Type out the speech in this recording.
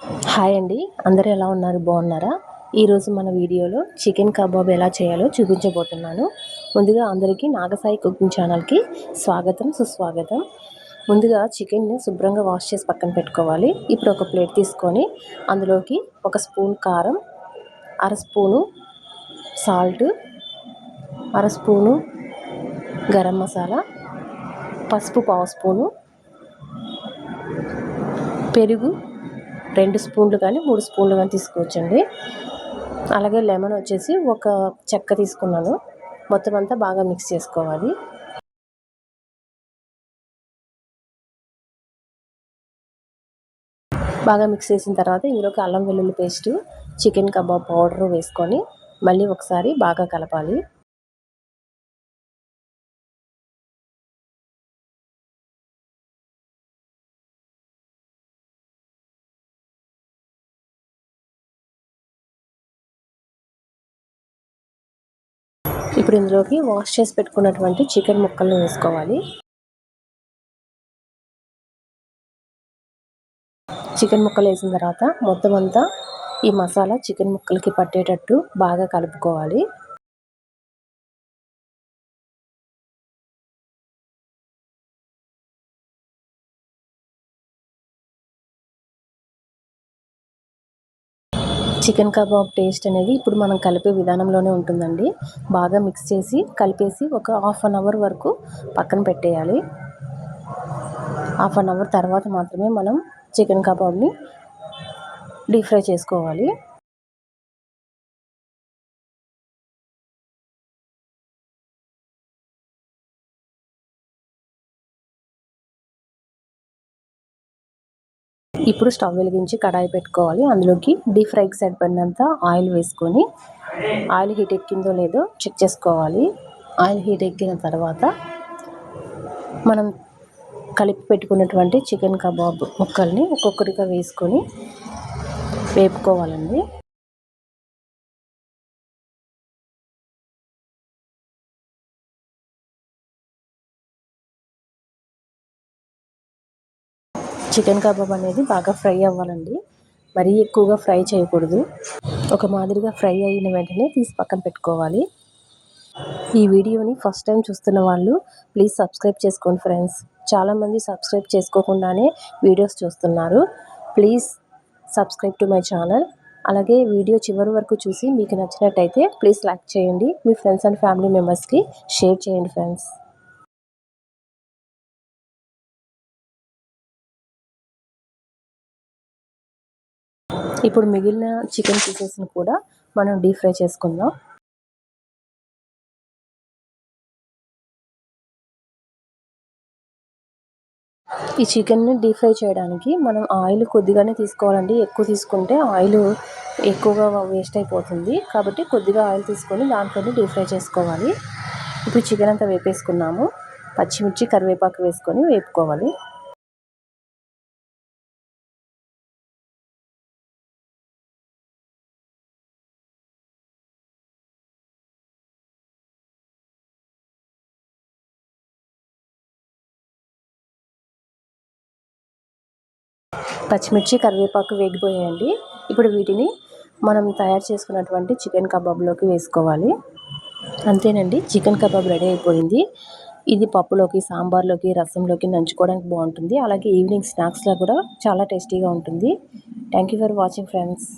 Hi అండి. అందరూ ఎలా ఉన్నారు? బాగున్నారా? ఈరోజు మన వీడియోలో చికెన్ కబాబ్ ఎలా చేయాలో చూపించబోతున్నాను. ముందుగా అందరికీ నాగసాయి కుకింగ్ ఛానల్కి స్వాగతం సుస్వాగతం. ముందుగా చికెన్ని శుభ్రంగా వాష్ చేసి పక్కన పెట్టుకోవాలి. ఇప్పుడు ఒక ప్లేట్ తీసుకొని అందులోకి ఒక స్పూన్ కారం అర స్పూను సాల్ట్ అర స్పూను గరం మసాలా పసుపు పావు స్పూను పెరుగు రెండు స్పూన్లు కానీ మూడు స్పూన్లు కానీ తీసుకోవచ్చండి. అలాగే లెమన్ వచ్చేసి ఒక చెక్క తీసుకున్నాను. మొత్తం అంతా బాగా మిక్స్ చేసుకోవాలి. బాగా మిక్స్ చేసిన తర్వాత ఇందులోకి అల్లం వెల్లుల్లి పేస్టు చికెన్ కబాబ్ పౌడర్ వేసుకొని మళ్ళీ ఒకసారి బాగా కలపాలి. ఇప్పుడు ఇందులోకి వాష్ చేసి పెట్టుకున్నటువంటి చికెన్ ముక్కలను వేసుకోవాలి. చికెన్ ముక్కలు వేసిన తర్వాత మొత్తం అంతా ఈ మసాలా చికెన్ ముక్కలకి పట్టేటట్టు బాగా కలుపుకోవాలి. చికెన్ కబాబ్ టేస్ట్ అనేది ఇప్పుడు మనం కలిపే విధానంలోనే ఉంటుందండి. బాగా మిక్స్ చేసి కలిపేసి ఒక హాఫ్ అన్ అవర్ వరకు పక్కన పెట్టేయాలి. హాఫ్ అన్ అవర్ తర్వాత మాత్రమే మనం చికెన్ కబాబ్ని డీప్ ఫ్రై చేసుకోవాలి. ఇప్పుడు స్టవ్ వెలిగించి కడాయి పెట్టుకోవాలి. అందులోకి డీప్ ఫ్రైకి సరిపడినంత ఆయిల్ వేసుకొని ఆయిల్ హీట్ ఎక్కిందో లేదో చెక్ చేసుకోవాలి. ఆయిల్ హీట్ ఎక్కిన తర్వాత మనం కలిపి పెట్టుకున్నటువంటి చికెన్ కబాబ్ ముక్కల్ని ఒక్కొక్కటిగా వేసుకొని వేపుకోవాలండి. చికెన్ కబాబ్ అనేది బాగా ఫ్రై అవ్వాలండి. మరీ ఎక్కువగా ఫ్రై చేయకూడదు. ఒక మాదిరిగా ఫ్రై అయిన వెంటనే తీసి పక్కన పెట్టుకోవాలి. ఈ వీడియోని ఫస్ట్ టైం చూస్తున్న వాళ్ళు ప్లీజ్ సబ్స్క్రైబ్ చేసుకోండి ఫ్రెండ్స్. చాలామంది సబ్స్క్రైబ్ చేసుకోకుండానే వీడియోస్ చూస్తున్నారు. Please subscribe to my channel. అలాగే వీడియో చివరి వరకు చూసి మీకు నచ్చినట్టయితే ప్లీజ్ లైక్ చేయండి. మీ ఫ్రెండ్స్ అండ్ ఫ్యామిలీ మెంబర్స్కి షేర్ చేయండి ఫ్రెండ్స్. ఇప్పుడు మిగిలిన చికెన్ పీసెస్ని కూడా మనం డీప్ ఫ్రై చేసుకుందాం. ఈ చికెన్ని డీప్ ఫ్రై చేయడానికి మనం ఆయిల్ కొద్దిగానే తీసుకోవాలండి. ఎక్కువ తీసుకుంటే ఆయిల్ ఎక్కువగా వేస్ట్ అయిపోతుంది. కాబట్టి కొద్దిగా ఆయిల్ తీసుకొని దాంట్లోనే డీప్ ఫ్రై చేసుకోవాలి. ఇప్పుడు చికెన్ అంతా వేపేసుకున్నాము. పచ్చిమిర్చి కరివేపాకు వేసుకొని వేపుకోవాలి. పచ్చిమిర్చి కరివేపాకు వేగిపోయాయండి. ఇప్పుడు వీటిని మనం తయారు చేసుకున్నటువంటి చికెన్ కబాబ్లోకి వేసుకోవాలి. అంతేనండి చికెన్ కబాబ్ రెడీ అయిపోయింది. ఇది పప్పులోకి సాంబార్లోకి రసంలోకి నంచుకోవడానికి బాగుంటుంది. అలాగే ఈవినింగ్ స్నాక్స్లో కూడా చాలా టేస్టీగా ఉంటుంది. Thank you for watching friends.